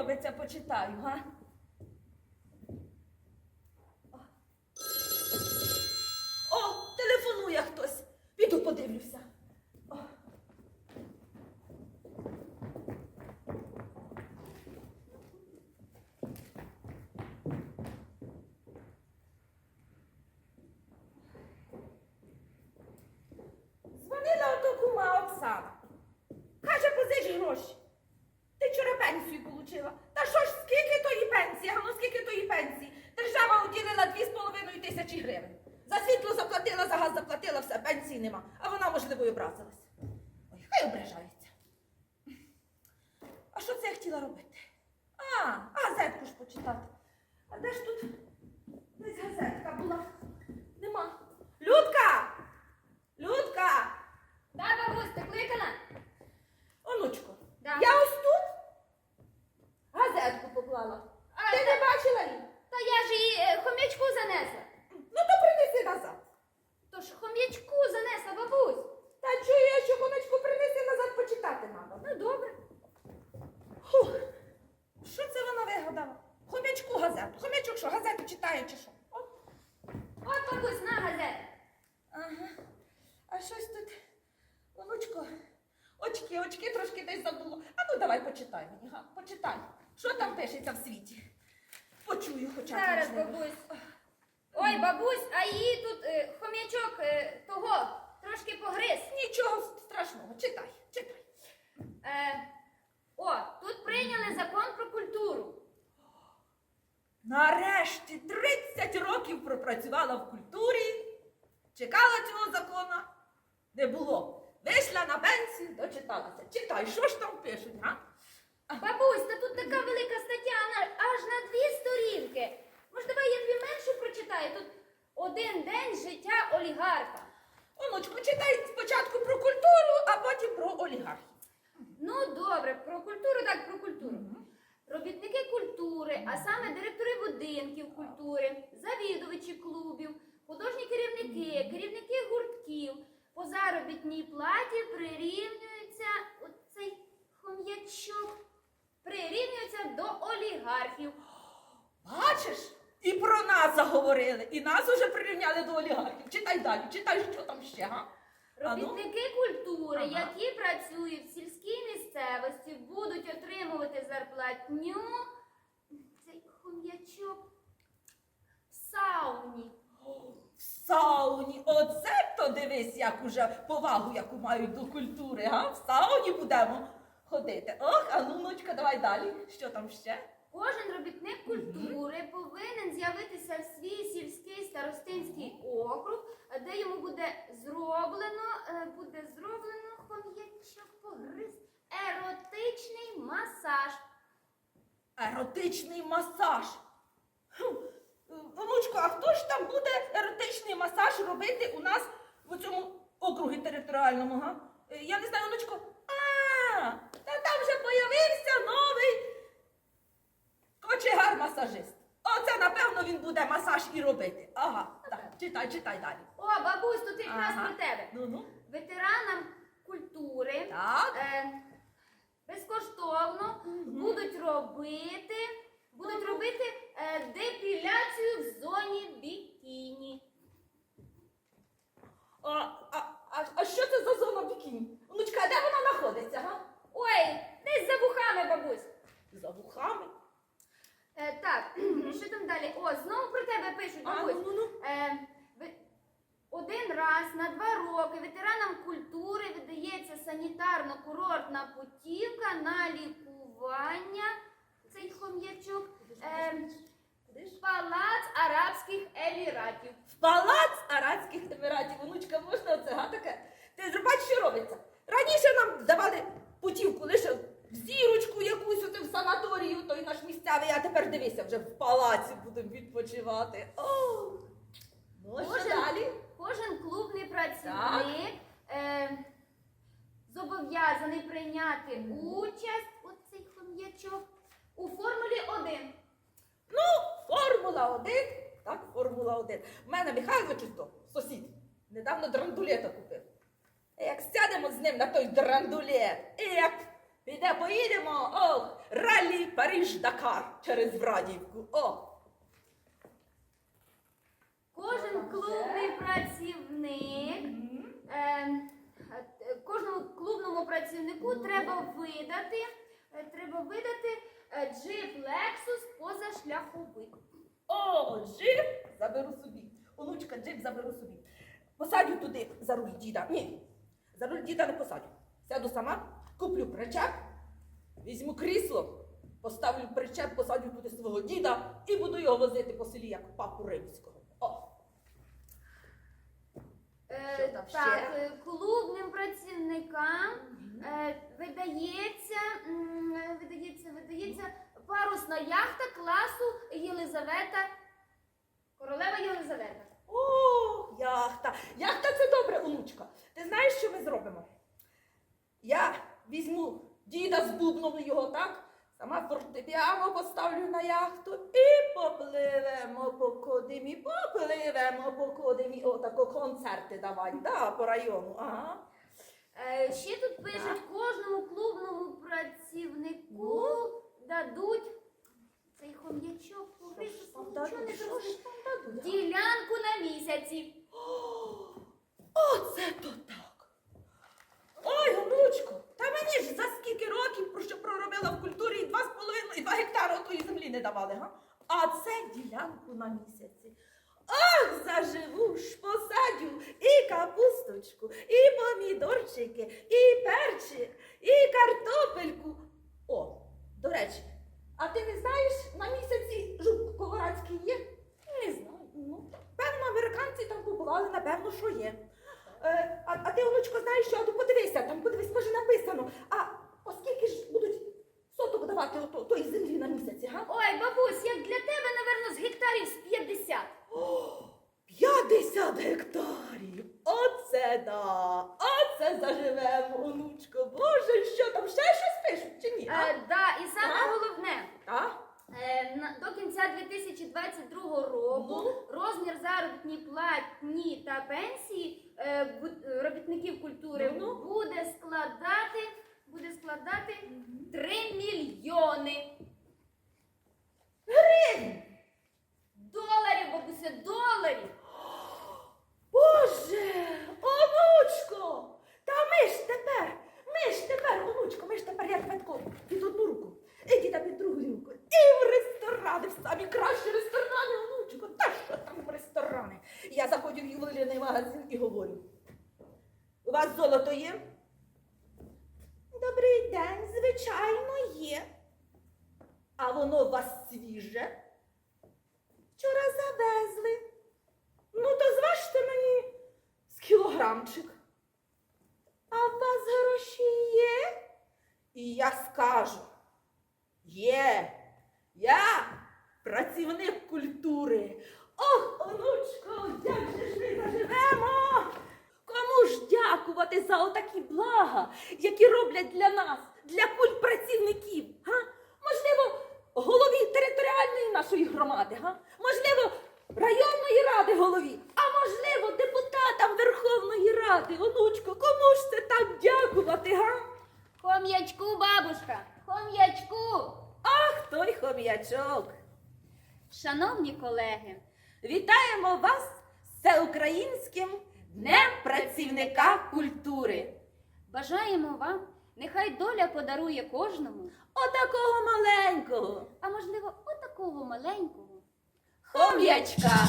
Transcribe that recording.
робиться, почитаю, га? О, телефонує хтось. Піду подивлюся. О. Дзвонила ото кума Оксана. Каже, позич гроші. Ти вчора пенсію получила. Та що ж, скільки тої пенсії? А ну скільки тої пенсії? Держава уділила дві з половиною тисячі гривень. За світло заплатила, за газ заплатила, все, пенсії нема. А вона, можливо, і образилась. Ой, хай ображається. А що це я хотіла робити? А, газетку ж почитати. А де ж тут десь газетка була? Нема. Людка! Людка! Да, бабусь, ти кликала? Онучко, Да. я ось тут газетку поклала. А, Ти та, не бачила її? та я ж її е, хом'ячку занесла. Ну то принеси назад. То ж хом'ячку занесла, бабусь. Та чую я, що коночку принеси назад почитати треба. Ну добре. Фух. Що це вона вигадала? Хомячку газету. Хомячок що, газету чи що? От. От бабусь, на газету. Ага. А щось тут, онучко, очки, очки трошки десь забуло. А ну давай почитай мені, га, почитай. Що там пишеться в світі? Почую хоча б. Зараз, можливо. бабусь. Ой, бабусь, а її тут е, хом'ячок е, того трошки погриз. Нічого страшного, читай, читай. Е, о, тут прийняли закон про культуру. Нарешті 30 років пропрацювала в культурі, чекала цього закона, не було. Вийшла на пенсію, дочиталася. Читай, що ж там пишуть, га? Бабусь, та тут така велика стаття, вона аж на дві сторінки. Може, давай я дві менше прочитаю? Тут один день життя олігарха. Онучку, читай спочатку про культуру, а потім про олігархів. Ну, добре, про культуру, так, про культуру. Робітники культури, а саме директори будинків культури, завідувачі клубів, художні керівники, керівники гуртків по заробітній платі прирівнюються оцей хом'ячок, прирівнюються до олігархів. Бачиш? І про нас заговорили, і нас уже прирівняли до олігархів. Читай далі, читай, що там ще, га? А ну? Робітники культури, Ага. які працюють в сільській місцевості, будуть отримувати зарплатню. Цей хом'ячок в сауні. В сауні. Оце то дивись, як уже повагу, яку мають до культури, га? В сауні будемо ходити. Ох, а ну, внучка, давай далі. Що там ще? Кожен робітник культури повинен з'явитися в свій сільський старостинський округ, де йому буде зроблено, е, буде зроблено хом'ячок погриз, еротичний масаж. Еротичний масаж. Хм, Внучко, а хто ж там буде еротичний масаж робити у нас в цьому округі територіальному, га? Е, Я не знаю, внучко. А, та там вже появився новий кочегар-масажист. Оце, напевно, він буде масаж і робити. Ага, так, читай, читай далі. О, бабусь, тут якраз Ага. про тебе. Ну-ну. Ветеранам культури Так. е, безкоштовно будуть робити, будуть робити е, депіляцію в зоні бікіні. А, а, а, а що це за зона бікіні? Внучка, а де вона знаходиться, га? Ой, десь за вухами, бабусь. За вухами. Е, так, що там далі? О, знову про тебе пишуть, А, бабусь. ну-ну-ну. Е, ви- один раз на два роки ветеранам культури видається санітарно-курортна путівка на лікування. Цей хом'ячок. Е, Палац Арабських Еміратів. В палац Арабських Еміратів. Онучка, можна оце, га, таке? Ти ж бачиш, що робиться? Раніше нам давали путівку лише в зірочку якусь оце в санаторію, той наш місцевий, а тепер дивися, вже в палаці будемо відпочивати. О! Ну, а що Кожен- далі? Працівник е, зобов'язаний прийняти участь оцей хом'ячок у Формулі 1. Ну, Формула 1. Так, Формула 1. У мене Михайлович то, сусід, недавно драндулета купив. Як сядемо з ним на той драндулет, і як піде поїдемо, ох, ралі Париж-Дакар через Врадівку. О! Кожен клубний працівник, е, е, кожному клубному працівнику треба видати, е, треба видати е, джип Lexus позашляховик. О, джип заберу собі. Онучка, джип заберу собі. Посадю туди за руль діда. Ні, за руль діда не посадю. Сяду сама, куплю причеп, візьму крісло, поставлю причеп, посадю туди свого діда і буду його возити по селі, як папу римського. О, Е, Що там так, е, клубним працівникам е, видається, м, видається, видається парусна яхта класу Єлизавета. Королева Єлизавета. О, яхта. Яхта це добре, онучка. Ти знаєш, що ми зробимо? Я візьму діда з бубном його, так? Сама фортепіано поставлю на яхту і попливемо по кодимі, попливемо по кодимі. О, тако концерти давай, да, по району. Ага. Е, ще тут пишуть, кожному клубному працівнику дадуть цей хом'ячок нічого не дадуть? Ділянку на місяці. Оце то так. Ой, онучко, та мені ж за скільки років, про що проробила в культурі, і два з половиною, і два отої землі не давали, га? А це ділянку на місяці. Ах, заживу ж, посадю і капусточку, і помідорчики, і перчик, і картопельку. О, до речі, а ти не знаєш, на місяці жук колорадський є? Не знаю. Ну, певно, американці там побували, напевно, що є. Е, а, а ти, онучко, знаєш, що? А то подивися, там подивись, може написано. А оскільки ж будуть соток давати ото, землі на місяці, га? Ой, бабусь, як для тебе, напевно, з гектарів з 50. О, 50 гектарів! Оце да! Оце заживемо, онучко. Боже, що там ще щось пишуть чи ні? А? Е, да, і саме А? головне, А? е, на, до кінця 2022 року Ну? розмір заробітні платні та пенсії е, бу- робітників культури буде складати, складати 3 мільйони Гривень! доларів, бабуся, доларів. Боже, онучко! Та ми ж тепер, ми ж тепер, онучко, ми ж тепер як Петко, під одну руку, і діда під другу руку, і в ресторани, в самі кращі ресторани, онучко, та що там в ресторани? Я заходжу в ювелірний магазин і говорю. У вас золото є? День, звичайно, є. А воно у вас свіже? Вчора завезли. Ну, то зважте мені з кілограмчик. А у вас гроші є? І я скажу. Є. Я працівник культури. Ох, онучко, як же ж ми заживемо? Ж дякувати за отакі блага, які роблять для нас, для культпрацівників? Га? Можливо, голові територіальної нашої громади, га? можливо, районної ради голові, а можливо, депутатам Верховної Ради, онучко, кому ж це так дякувати, га? Хом'ячку, бабушка, хом'ячку. Ах, той хом'ячок. Шановні колеги, Вітаємо вас з всеукраїнським Днем працівника культури. бажаємо вам, нехай доля подарує кожному, Отакого маленького а можливо, отакого маленького. хом'ячка.